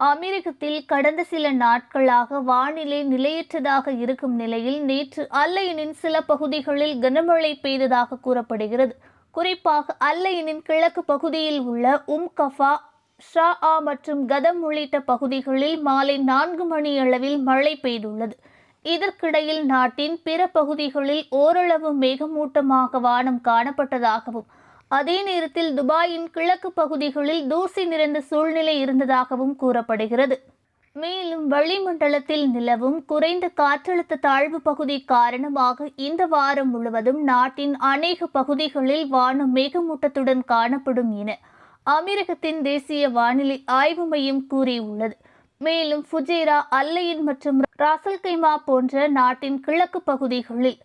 அமெரிக்கத்தில் கடந்த சில நாட்களாக வானிலை நிலையற்றதாக இருக்கும் நிலையில் நேற்று அல்லையனின் சில பகுதிகளில் கனமழை பெய்ததாக கூறப்படுகிறது. குறிப்பாக அல்லையனின் கிழக்கு பகுதியில் உள்ள உம்கஃபா ஷா ஆ மற்றும் கதம் உள்ளிட்ட பகுதிகளில் மாலை நான்கு மணி அளவில் மழை பெய்துள்ளது. இதற்கிடையில் நாட்டின் பிற பகுதிகளில் ஓரளவு மேகமூட்டமாக வானம் காணப்பட்டதாகவும் அதே நேரத்தில் துபாயின் கிழக்கு பகுதிகளில் தூசி நிறைந்த சூழ்நிலை இருந்ததாகவும் கூறப்படுகிறது. மேலும் வளிமண்டலத்தில் நிலவும் குறைந்த காற்றழுத்த தாழ்வு பகுதி காரணமாக இந்த வாரம் முழுவதும் நாட்டின் அநேக பகுதிகளில் வானம் மேகமூட்டத்துடன் காணப்படும் என அமெரிக்கத்தின் தேசிய வானிலை ஆய்வு மையம் கூறியுள்ளது. மேலும் ஃபுஜேரா அல்லையின் மற்றும் ராசல்கைமா போன்ற நாட்டின் கிழக்கு பகுதிகளில்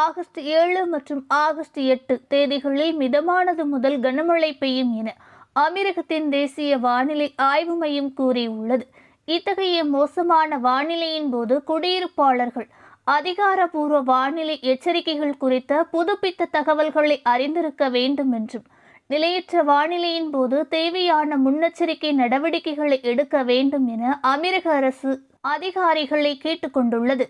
ஆகஸ்ட் ஏழு மற்றும் ஆகஸ்ட் எட்டு தேதிகளில் மிதமானது முதல் கனமழை பெய்யும் என அமெரிக்கத்தின் தேசிய வானிலை ஆய்வு மையம் கூறியுள்ளது. இத்தகைய மோசமான வானிலையின் போது குடியிருப்பாளர்கள் அதிகாரபூர்வ வானிலை எச்சரிக்கைகள் குறித்த புதுப்பித்த தகவல்களை அறிந்திருக்க வேண்டும் என்றும் நிலையற்ற வானிலையின் போது தேவையான முன்னெச்சரிக்கை நடவடிக்கைகளை எடுக்க வேண்டும் என அமெரிக்க அரசு அதிகாரிகளை கேட்டுக்கொண்டுள்ளது.